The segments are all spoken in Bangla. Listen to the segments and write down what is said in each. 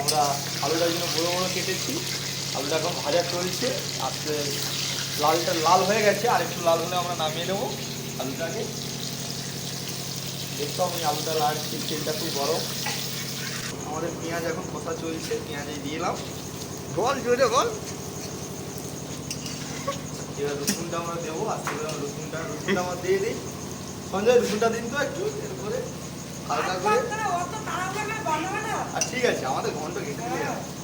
আমরা আলুটার জন্য বড়ো বড়ো কেটেছি, আলুটা এখন ভাজা চলছে আস্তে লালটা লাল হয়ে গেছে, আর একটু লাল হলে আমরা নামিয়ে নেব আলুটাকে। দেখতে আমি আলুটা লাড়ছি তেলটা খুব গরম। আমাদের পেঁয়াজ এখন কষা চলছে পেঁয়াজে দিয়ে এলাম। বল, জোরে বল। এবার রসুনটা আমরা দেবো করে রসুনটা রসুনটা আমরা দিয়ে দিই। সঞ্জয়, রসুনটা দিন তো একটু, এরপরে হালকা করে। আর ঠিক আছে আমাদের ঘণ্টা কেটে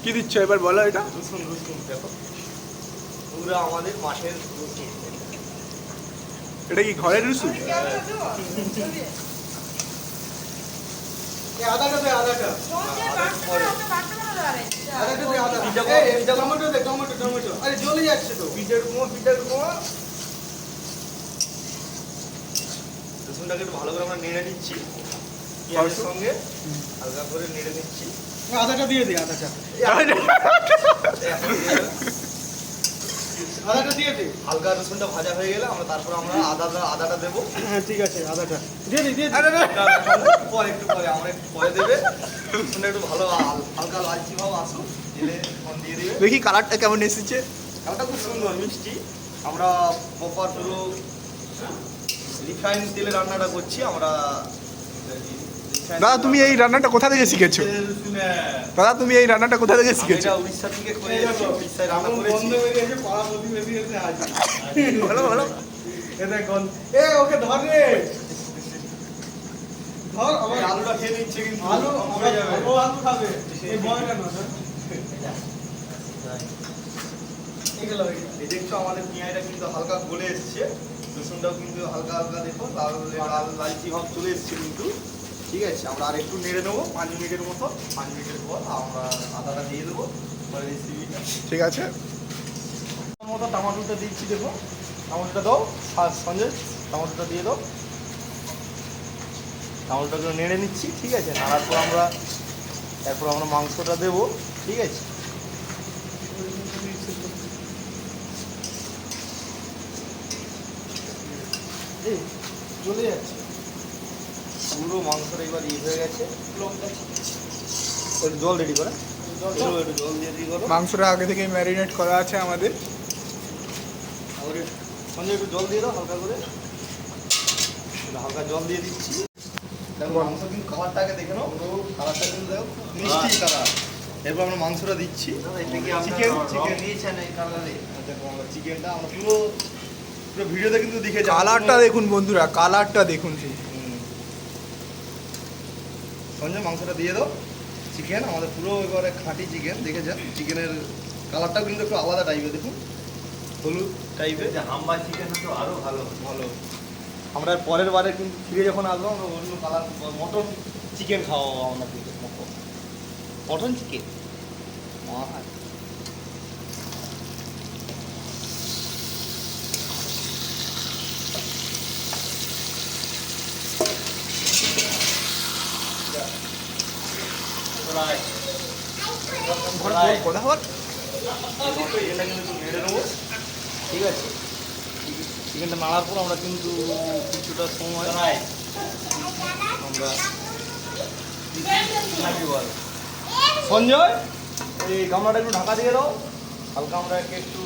কি দিচ্ছ এবার বলো এটা? রসুন রসুন দেখো। পুরো আমাদের মাঠের রসুন। এটা কি ঘরের রসুন? আদাটা দে আদাটা আদাটা দে আদা পিজ্জা এই, কর, টমেটো দে টমেটো টমেটো। আরে জ্বলে যাচ্ছে তো। কুমো রসুনটাকে একটু ভালো করে আমরা নেড়ে নিচ্ছি। পেঁয়াজের সঙ্গে হালকা করে নেড়ে নিচ্ছি। আদাটা দিয়ে দে আদাটা। আদাটা দিয়ে দে। হালকা রসুনটা ভাজা হয়ে গেলে আমরা তারপর আমরা আদা আদাটা দেবো। হ্যাঁ ঠিক আছে আদাটা। দিয়ে দে দিয়ে। পরে একটু পরে আমরা একটু পরে দেবে। রসুনটা একটু ভালো হালকা লালচি ভাব আসুক দিলে তখন দিয়ে দিবে। দেখি কালারটা কেমন এসেছে। খাবারটা খুব সুন্দর মিষ্টি। আমরা প্রপার পুরো রিফাইন তেলে রান্নাটা করছি আমরা দাদা তুমি এই রান্নাটা কোথা থেকে শিখেছো দাদা তুমি এই রান্নাটা কোথা থেকে শিখেছো উড়িষ্যা থেকে করে বন্ধ হয়ে গেছে পাড়া প্রতিবেশী এসে ভালো ভালো এ দেখ এ ওকে ধর রে ধর আমার আলুটা খেয়ে নিচ্ছে কিন্তু আলু মরে যাবে ও আলু খাবে এই বয়টা না ধর। এগুলো হয়ে গেছে। এই দেখছ আমাদের পেঁয়াজটা কিন্তু হালকা গলে এসছে রসুনটাও কিন্তু হালকা হালকা দেখো লাল লাল লালচি ভাব চলে এসছে কিন্তু ঠিক আছে আমরা আর একটু নেড়ে নেব পাঁচ মিনিটের মতো পাঁচ মিনিটের পর আমরা আদাটা দিয়ে দেবো রেসিপিটা ঠিক আছে। মতো টমাটোটা দিচ্ছি দেখো। টমাটোটা দাও আর সঞ্জয় টমাটোটা দিয়ে দাও। টমাটোটাকে নেড়ে নিচ্ছি ঠিক আছে। নাড়ার পর আমরা এরপর আমরা মাংসটা দেবো ঠিক আছে। চলে যাচ্ছে। পুরো মাংসটা এবার ইয়ে হয়ে গেছে। একটু জল রেডি করে। জল দিয়ে করো। মাংসটা আগে থেকে ম্যারিনেট করা আছে আমাদের। আর একটু- সঞ্জয় একটু জল দিয়ে দাও হালকা করে। হালকা জল দিয়ে দিচ্ছি। দেখো মাংস কিন্তু কালারটাকে দেখে নাও। কালারটা কিন্তু দেখো মিষ্টি কালার এরপর আমরা মাংসটা দিচ্ছি। চিকেন চিকেন নিয়েছেন এই কালারে দেখো আমরা চিকেনটা আমরা পুরো পুরো ভিডিওতে কিন্তু দেখে যাব। কালারটা দেখুন বন্ধুরা কালারটা দেখুন। সেই। সঞ্জয় মাংসটা দিয়ে দাও। চিকেন আমাদের পুরো এবারে খাঁটি চিকেন দেখে যান চিকেনের কালারটাও কিন্তু একটু আলাদা টাইপের দেখুন। হলুদ টাইপের হাম্বা চিকেন তো আরও ভালো ভালো। আমরা পরের বারে কিন্তু ফিরে যখন আসব আমরা অন্য কালার মটন চিকেন খাওয়াবো আপনাকে মটন চিকেন কথা বল চিকেনটা কিন্তু একটু নেড়ে নেব ঠিক আছে চিকেনটা নাড়ার পর আমরা কিন্তু কিছুটা সময় আমরা সঞ্জয়, এই গামলাটা একটু ঢাকা দিয়ে দাও। হালকা আমরা একটু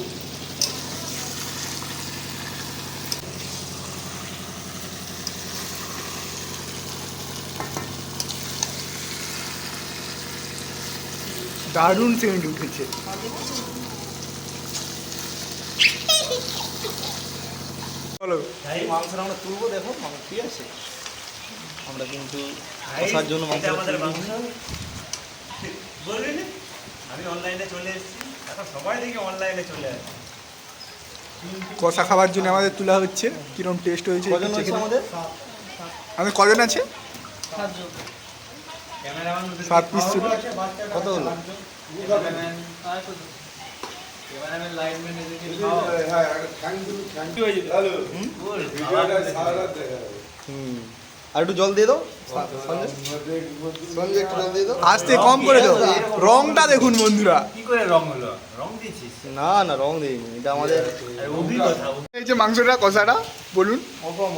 দারুণ সেন্ট উঠেছে। বলো। এই মাংসটা আমরা তুলবো দেখো মাংস ঠিক আছে? আমরা কিন্তু কষার জন্য মাংসটা আমাদের মাংস। বলবি আমি অনলাইনে চলে এসেছি। এখন সবাই দেখি অনলাইনে চলে আসে। কষা খাবার জন্য আমাদের তোলা হচ্ছে। কিরম টেস্ট হয়েছে আমাদের? আমাদের কজন আছে? ক্যামেরাম্যান সাত পিস ছিল কত হলো? ক্যামেরাম্যান। লাইনম্যান এদেরকে হুম? আর একটু জল দিয়ে দাও। সঞ্জয়? সঞ্জয় একটু জল দিয়ে দাও। আস্তে কম করে দাও। রংটা দেখুন বন্ধুরা। কি করে রং হলো? রং দিয়েছিস? না না রং দিইনি। এটা আমাদের এই যে মাংসটা কষাটা বলুন। অসম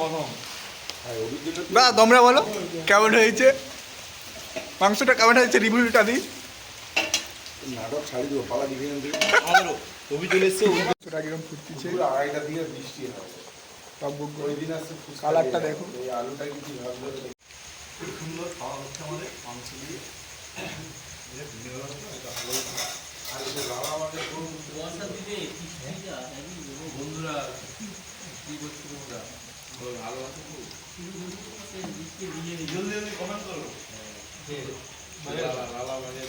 দাদা তোমরা বলো কেমন হয়েছে? মাংসটা কেমন হয়েছে? রিভিউটা দিই নাটক ছাড়ি দেবো পালা দিকে আমাদেরও ছবি চলে এসছে ওটা কিরম ফুটতিছে? পুরো আড়াইটা দিয়ে বৃষ্টি হয়। বক ওই দিন আসছে কালারটা দেখো। এই আলুটা কি ভাবলো খুব সুন্দর খাওয়া হচ্ছে আমাদের মাংস দিয়ে। বন্ধুরা কি করছ তোমরা? ভালো আছো তো? জলদি জলদি কমেন্ট করো। লালা লালা মানে